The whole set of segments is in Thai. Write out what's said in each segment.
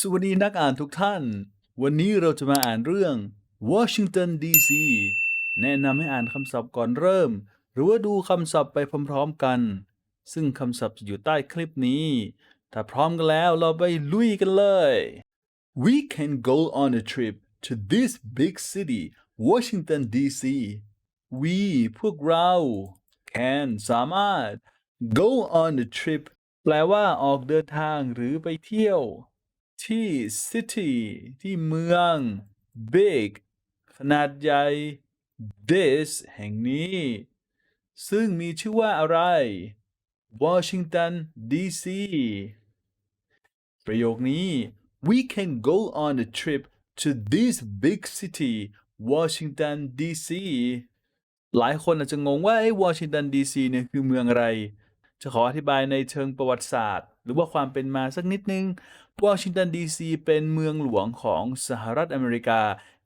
สวัสดีนักอ่านทุกท่าน วันนี้เราจะมาอ่านเรื่อง Washington DC แนะนำให้อ่านคำศัพท์ก่อนเริ่ม หรือว่าดูคำศัพท์ไปพร้อมๆกัน ซึ่งคำศัพท์จะอยู่ใต้คลิปนี้ ถ้าพร้อมกันแล้วเราไปลุยกันเลย We can go on a trip to this big city Washington DC We พวกเรา can สามารถ go on a trip แปลว่าออกเดินทางหรือไปเที่ยว ที่ city ที่เมือง big ขนาดใหญ่ this แห่งนี้ ซึ่งมีชื่อว่าอะไร Washington DC ประโยคนี้ we can go on a trip to this big city Washington DC หลายคนอาจจะงงว่าไอ้วอชิงตันดีซีเนี่ยคือเมืองอะไร จะขออธิบายในเชิงประวัติศาสตร์ หรือว่าความเป็นมาสักนิดนึงวอชิงตันดีซีเป็นเมืองหลวงของสหรัฐอเมริกา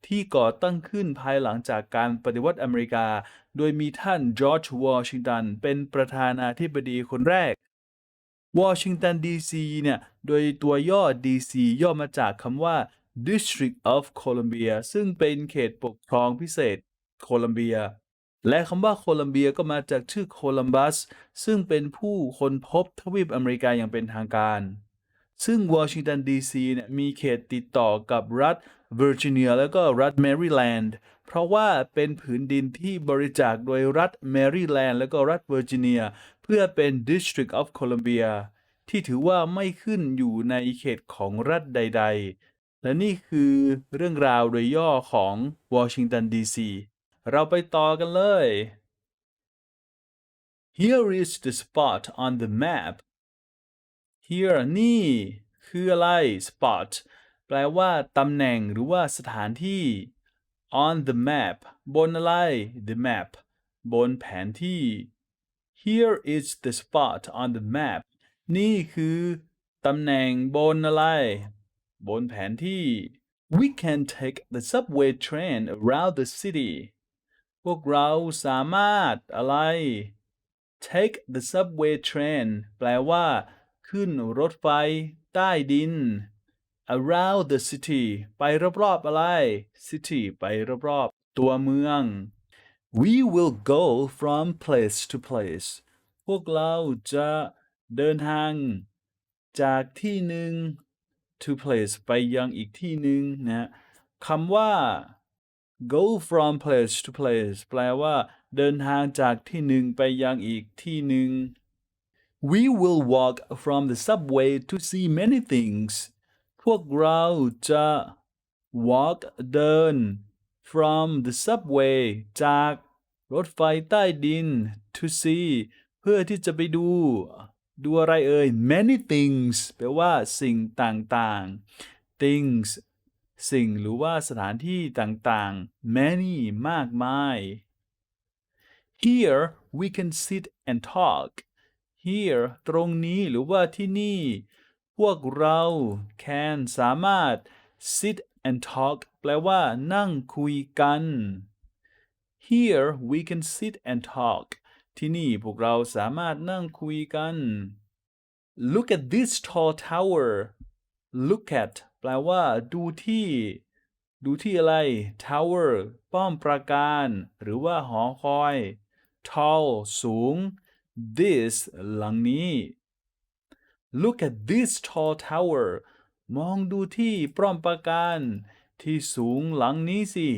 ที่ก่อตั้งขึ้นภายหลังจากการปฏิวัติอเมริกา โดยมีท่านจอร์จวอชิงตันเป็นประธานาธิบดีคนแรกวอชิงตันดีซีเนี่ย โดยตัวย่อ DC ย่อมาจากคำว่า District of Columbia ซึ่งเป็นเขตปกครองพิเศษโคลัมเบีย และคำว่าโคลัมเบียก็มาจากชื่อโคลัมบัส ซึ่งเป็นผู้ค้นพบทวีปอเมริกาอย่างเป็นทางการ ซึ่งวอชิงตันดีซีเนี่ยมีเขตติดต่อกับรัฐเวอร์จิเนียแล้วก็รัฐแมริแลนด์ เพราะว่าเป็นผืนดินที่บริจาคโดยรัฐแมริแลนด์แล้วก็รัฐเวอร์จิเนีย เพื่อเป็น District of Columbia ที่ถือว่าไม่ขึ้นอยู่ในเขตของรัฐใด ๆ และนี่คือเรื่องราวโดยย่อของวอชิงตันดีซี เราไปต่อกันเลย Here is the spot on the map here นี่ คืออะไร spot แปลว่าตำแหน่งหรือว่าสถานที่ on the map บนอะไร the map บนแผนที่ here is the spot on the map นี่คือตำแหน่งบนอะไร บนแผนที่ we can take the subway train around the city พวกเราสามารถอะไร take the subway train แปลว่า ขึ้นรถไฟ ใต้ดิน around the city ไปรอบๆอะไร city ไปรอบๆตัวเมือง we will go from place to place พวกเราจะเดินทาง จากที่หนึ่ง to place ไปยังอีกที่หนึ่งนะคำว่า go from place to place แปลว่า เดินทางจากที่หนึ่งไปยังอีกที่หนึ่ง We will walk from the subway to see many things พวกเราจะ walk เดิน from the subway จากรถไฟใต้ดิน to see เพื่อที่จะไปดู ดูอะไรเอ่ย many things แปลว่าสิ่งต่างๆ things สิ่งหรือว่าสถานที่ต่างๆ many มากมาย Here we can sit and talk here ตรงนี้หรือว่าที่นี่ พวกเรา can สามารถ sit and talk แปลว่า นั่งคุยกัน here we can sit and talk ที่นี่พวกเราสามารถนั่งคุยกัน look at this tall tower look at แปลว่า ดูที่ ดูที่อะไร tower ป้อมปราการ หรือว่าหอคอย tall สูง this หลังนี้ look at this tall tower มองดูที่ป้อมปราการ ที่สูงหลังนี้สิ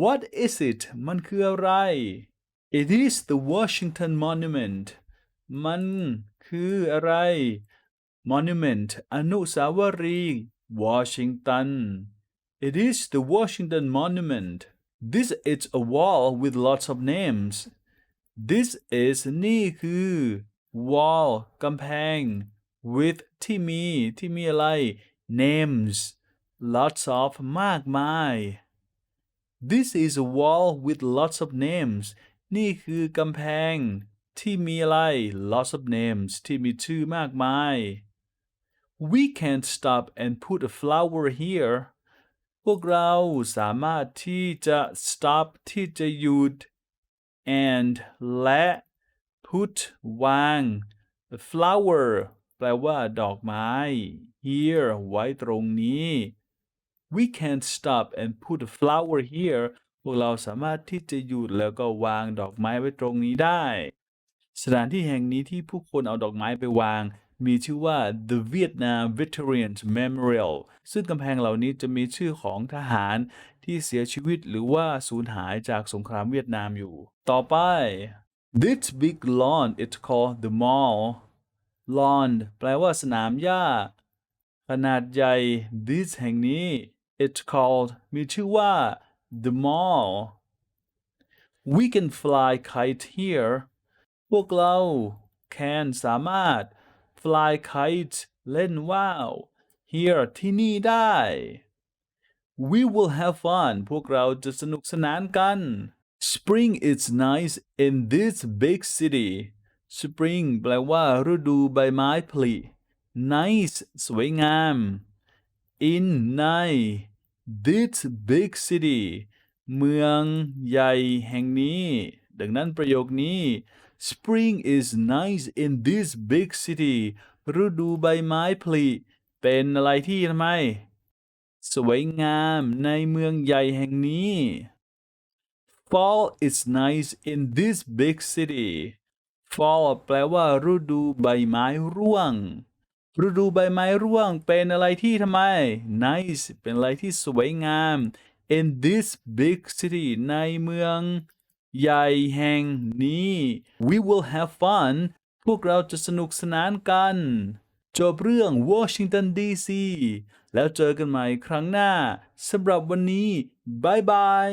what is it มันคืออะไร it is the Washington Monument มันคืออะไร monument อนุสาวรีย์ Washington It is the Washington Monument. This is a wall with lots of names. This is นี่คือ wall กำแพง with ที่มีที่มีอะไร names lots of มากมาย This is a wall with lots of names นี่คือกำแพง ที่มีอะไร lots of names ที่มีชื่อมากมาย We can't stop and put a flower here พวกเราสามารถที่จะ stop ที่จะหยุด and และ put วาง flower แปลว่า ดอกไม้ here ไว้ตรงนี้ we can stop and put a flower here พวกเราสามารถที่จะหยุดแล้วก็วางดอกไม้ไว้ตรงนี้ได้ สถานที่แห่งนี้ที่ผู้คนเอาดอกไม้ไปวาง มีชื่อว่า the Vietnam Veterans Memorial ซึ่งกำแพงเหล่านี้จะมีชื่อของทหารที่เสียชีวิตหรือว่าสูญหายจากสงครามเวียดนามอยู่ ต่อไป this big lawn it's called the mall lawn แปลว่าสนามหญ้า ขนาดใหญ่ this แห่งนี้ it's called มีชื่อว่า the mall we can fly kite here พวกเรา can สามารถ fly kite เล่นว่าว here ที่นี่ได้ we will have fun พวกเราจะสนุกสนานกัน spring is nice in this big city spring แปลว่าฤดูใบไม้ผลิ nice สวยงาม in ใน this big city เมืองใหญ่แห่งนี้ ดังนั้นประโยคนี้ spring is nice in this big city ฤดูใบไม้ผลิเป็นอะไรที่ทำไม สวยงามในเมืองใหญ่แห่งนี้ fall is nice in this big city fall แปลว่าฤดูใบไม้ร่วง ฤดูใบไม้ร่วงเป็นอะไรที่ทำไม nice เป็นอะไรที่สวยงาม in this big city ในเมือง ใหญ่แห่งนี้ we will have fun พวกเราจะสนุกสนานกัน จบเรื่อง Washington DC แล้วเจอกันใหม่ครั้งหน้าสำหรับวันนี้บายบาย